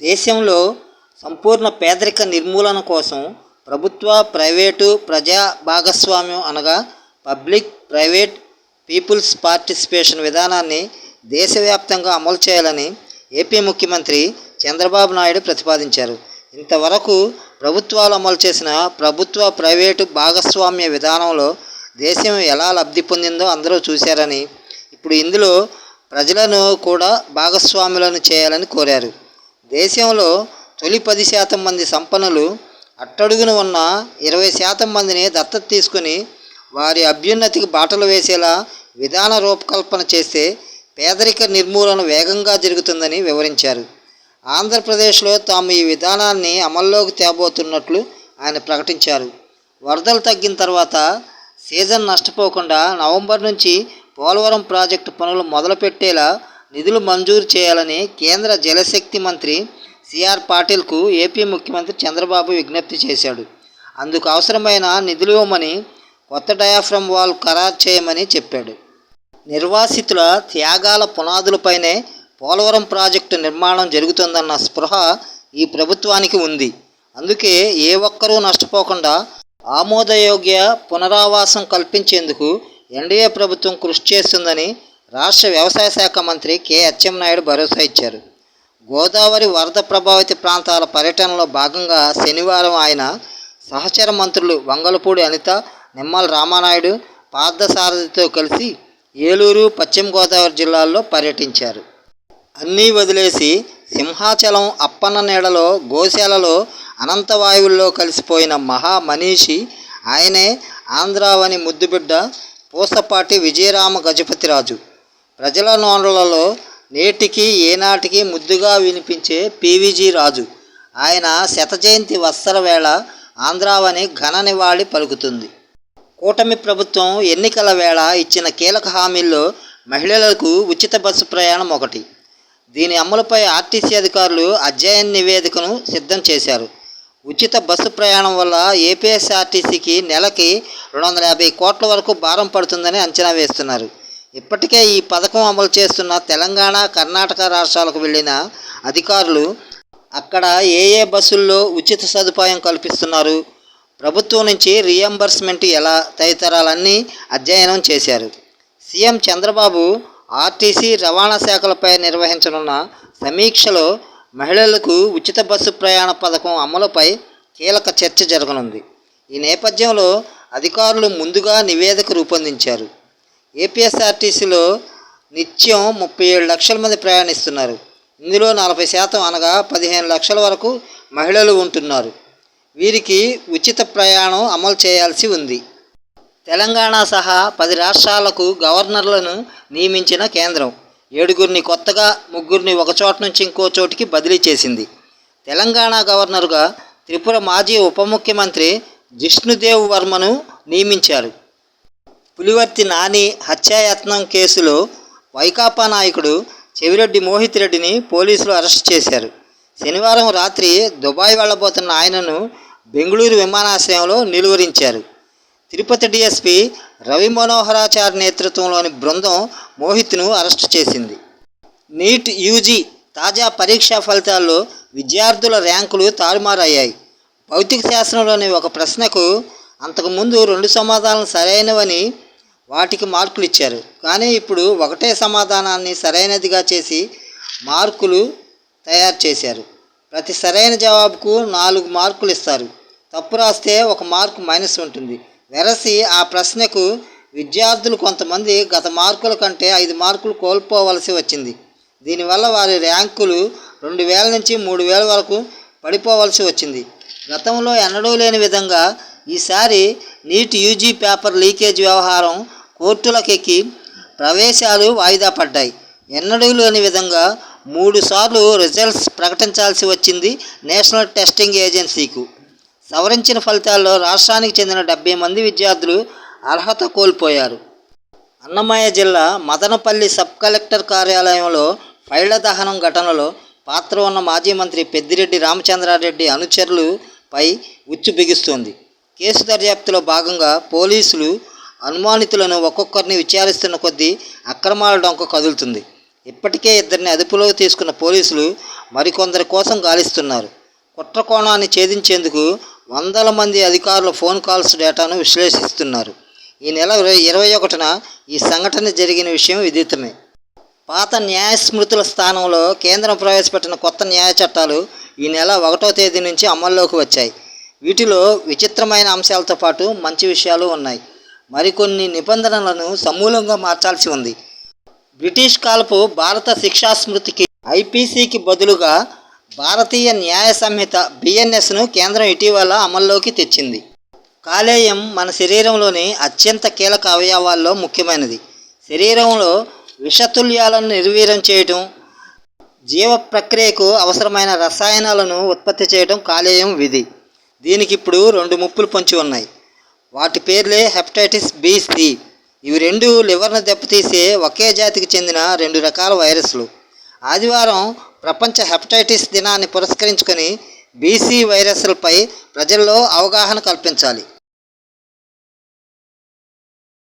దేశంలో సంపూర్ణ పేదరిక నిర్మూలన కోసం ప్రభుత్వ ప్రైవేటు ప్రజా భాగస్వామ్యం అనగా పబ్లిక్ ప్రైవేట్ పీపుల్స్ పార్టిసిపేషన్ విధానాన్ని దేశవ్యాప్తంగా అమలు చేయాలని ఏపీ ముఖ్యమంత్రి చంద్రబాబు నాయుడు ప్రతిపాదించారు. ఇంతవరకు ప్రభుత్వాలు అమలు చేసిన ప్రభుత్వ ప్రైవేటు భాగస్వామ్య విధానంలో దేశం ఎలా లబ్ధి పొందిందో అందరూ చూశారని ఇప్పుడు ఇందులో ప్రజలను కూడా భాగస్వాములను చేయాలని కోరారు. దేశంలో తొలి పది శాతం మంది సంపన్నులు అట్టడుగున ఉన్న ఇరవై శాతం మందిని దత్తత తీసుకుని వారి అభ్యున్నతికి బాటలు వేసేలా విధాన రూపకల్పన చేస్తే పేదరిక నిర్మూలన వేగంగా జరుగుతుందని వివరించారు. ఆంధ్రప్రదేశ్లో తాము ఈ విధానాన్ని అమల్లోకి తేబోతున్నట్లు ఆయన ప్రకటించారు. వరదలు తగ్గిన తర్వాత సీజన్ నష్టపోకుండా నవంబర్ నుంచి పోలవరం ప్రాజెక్టు పనులు మొదలుపెట్టేలా నిధులు మంజూరు చేయాలని కేంద్ర జలశక్తి మంత్రి సిఆర్ పాటిల్కు ఏపీ ముఖ్యమంత్రి చంద్రబాబు విజ్ఞప్తి చేశాడు. అందుకు అవసరమైన నిధులు ఇవ్వమని కొత్త డయాఫ్రమ్ వాల్ ఖరారు చేయమని చెప్పాడు. నిర్వాసితుల త్యాగాల పునాదులపైనే పోలవరం ప్రాజెక్టు నిర్మాణం జరుగుతుందన్న స్పృహ ఈ ప్రభుత్వానికి ఉంది. అందుకే ఏ ఒక్కరూ నష్టపోకుండా ఆమోదయోగ్య పునరావాసం కల్పించేందుకు ఎన్డీఏ ప్రభుత్వం కృషి చేస్తుందని రాష్ట్ర వ్యవసాయ శాఖ మంత్రి కె. అచ్చెన్నాయుడు భరోసా ఇచ్చారు. గోదావరి వరద ప్రభావిత ప్రాంతాల పర్యటనలో భాగంగా శనివారం ఆయన సహచర మంత్రులు వంగలపూడి అనిత నిమ్మల రామానాయుడు పార్థసారథితో కలిసి ఏలూరు పశ్చిమ గోదావరి జిల్లాల్లో పర్యటించారు. అన్నీ వదిలేసి సింహాచలం అప్పన్న నీడలో గోశాలలో అనంతవాయువుల్లో కలిసిపోయిన మహా మనీషి ఆయనే ఆంధ్రావని ముద్దుబిడ్డ పూసపాటి విజయరామ గజపతిరాజు. ప్రజల నోళ్ళలో నేటికి ఏనాటికి ముద్దుగా వినిపించే పీవీజీ రాజు. ఆయన శత జయంతి వత్సర వేళ ఆంధ్రావని ఘన నివాళి పలుకుతుంది. కూటమి ప్రభుత్వం ఎన్నికల వేళ ఇచ్చిన కీలక హామీల్లో మహిళలకు ఉచిత బస్సు ప్రయాణం ఒకటి. దీని అమలుపై ఆర్టీసీ అధికారులు అధ్యయన నివేదికను సిద్ధం చేశారు. ఉచిత బస్సు ప్రయాణం వల్ల ఏపీఎస్ఆర్టీసీకి నెలకి రెండు వందల యాభై కోట్ల వరకు భారం పడుతుందని అంచనా వేస్తున్నారు. ఇప్పటికే ఈ పథకం అమలు చేస్తున్న తెలంగాణ కర్ణాటక రాష్ట్రాలకు వెళ్ళిన అధికారులు అక్కడ ఏ ఏ బస్సుల్లో ఉచిత సదుపాయం కల్పిస్తున్నారు ప్రభుత్వం నుంచి రియంబర్స్మెంట్ ఎలా తదితరాలన్నీ అధ్యయనం చేశారు. సీఎం చంద్రబాబు ఆర్టీసీ రవాణా శాఖలపై నిర్వహించనున్న సమీక్షలో మహిళలకు ఉచిత బస్సు ప్రయాణ పథకం అమలుపై కీలక చర్చ జరగనుంది. ఈ నేపథ్యంలో అధికారులు ముందుగా నివేదిక రూపొందించారు. ఏపీఎస్ఆర్టీసీలో నిత్యం ముప్పై ఏడు లక్షల మంది ప్రయాణిస్తున్నారు. ఇందులో నలభై శాతం అనగా పదిహేను లక్షల వరకు మహిళలు ఉంటున్నారు. వీరికి ఉచిత ప్రయాణం అమలు చేయాల్సి ఉంది. తెలంగాణ సహా పది రాష్ట్రాలకు గవర్నర్లను నియమించిన కేంద్రం ఏడుగురిని కొత్తగా ముగ్గురిని ఒక చోట నుంచి ఇంకో చోటికి బదిలీ చేసింది. తెలంగాణ గవర్నర్గా త్రిపుర మాజీ ఉప ముఖ్యమంత్రి జిష్ణుదేవ్ వర్మను నియమించారు. పులివర్తి నాని హత్యాయత్నం కేసులో వైకాపా నాయకుడు చెవిరెడ్డి మోహిత్ రెడ్డిని పోలీసులు అరెస్ట్ చేశారు. శనివారం రాత్రి దుబాయ్ వెళ్ళబోతున్న ఆయనను బెంగళూరు విమానాశ్రయంలో నిలువరించారు. తిరుపతి డిఎస్పి రవి మనోహరాచారి నేతృత్వంలోని బృందం మోహిత్ను అరెస్ట్ చేసింది. నీట్ యూజీ తాజా పరీక్షా ఫలితాల్లో విద్యార్థుల ర్యాంకులు తారుమారయ్యాయి. భౌతిక శాస్త్రంలోని ఒక ప్రశ్నకు అంతకుముందు రెండు సమాధానాలు సరైనవని వాటికి మార్కులు ఇచ్చారు కానీ ఇప్పుడు ఒకటే సమాధానాన్ని సరైనదిగా చేసి మార్కులు తయారు చేశారు. ప్రతి సరైన జవాబుకు నాలుగు మార్కులు ఇస్తారు తప్పు రాస్తే ఒక మార్కు మైనస్ ఉంటుంది. వెరసి ఆ ప్రశ్నకు విద్యార్థులు కొంతమంది గత మార్కుల కంటే ఐదు మార్కులు కోల్పోవలసి వచ్చింది. దీనివల్ల వారి ర్యాంకులు రెండు వేల నుంచి మూడు వేల వరకు పడిపోవలసి వచ్చింది. గతంలో ఎన్నడూ లేని విధంగా ఈసారి నీట్ యూజీ పేపర్ లీకేజ్ వ్యవహారం కోర్టులకెక్కి ప్రవేశాలు వాయిదా పడ్డాయి. ఎన్నడూ లేని విధంగా మూడుసార్లు రిజల్ట్స్ ప్రకటించాల్సి వచ్చింది నేషనల్ టెస్టింగ్ ఏజెన్సీకు. సవరించిన ఫలితాల్లో రాష్ట్రానికి చెందిన డెబ్బై మంది విద్యార్థులు అర్హత కోల్పోయారు. అన్నమయ్య జిల్లా మదనపల్లి సబ్ కలెక్టర్ కార్యాలయంలో ఫైళ్ళ దహనం ఘటనలో పాత్ర ఉన్న మాజీ మంత్రి పెద్దిరెడ్డి రామచంద్రారెడ్డి అనుచరులపై ఉచ్చు బిగుస్తోంది. కేసు దర్యాప్తులో భాగంగా పోలీసులు అనుమానితులను ఒక్కొక్కరిని విచారిస్తున్న కొద్దీ అక్రమాల డొంక కదులుతుంది. ఇప్పటికే ఇద్దరిని అదుపులో తీసుకున్న పోలీసులు మరికొందరి కోసం గాలిస్తున్నారు. కుట్ర కోణాన్ని ఛేదించేందుకు వందల మంది అధికారుల ఫోన్ కాల్స్ డేటాను విశ్లేషిస్తున్నారు. ఈ నెల ఇరవై ఇరవై ఒకటిన ఈ సంఘటన జరిగిన విషయం విదితమే. పాత న్యాయ స్మృతుల స్థానంలో కేంద్రం ప్రవేశపెట్టిన కొత్త న్యాయ చట్టాలు ఈ నెల ఒకటో తేదీ నుంచి అమల్లోకి వచ్చాయి. వీటిలో విచిత్రమైన అంశాలతో పాటు మంచి విషయాలు ఉన్నాయి. మరికొన్ని నిబంధనలను సమూలంగా మార్చాల్సి ఉంది. బ్రిటిష్ కాలపు భారత శిక్షా స్మృతికి ఐపీసీకి బదులుగా భారతీయ న్యాయ సంహిత బిఎన్ఎస్ను కేంద్రం ఇటీవల అమల్లోకి తెచ్చింది. కాలేయం మన శరీరంలోని అత్యంత కీలక అవయవాల్లో ముఖ్యమైనది. శరీరంలో విషతుల్యాలను నిర్వీర్యం చేయటం జీవ ప్రక్రియకు అవసరమైన రసాయనాలను ఉత్పత్తి చేయడం కాలేయం విధి. దీనికి ఇప్పుడు రెండు ముప్పులు పొంచి ఉన్నాయి. వాటి పేర్లే హెపటైటిస్ బి సి. ఇవి రెండు లివర్ను దెబ్బతీసే ఒకే జాతికి చెందిన రెండు రకాల వైరస్లు. ఆదివారం ప్రపంచ హెపటైటిస్ దినాన్ని పురస్కరించుకొని బీసీ వైరస్లపై ప్రజల్లో అవగాహన కల్పించాలి.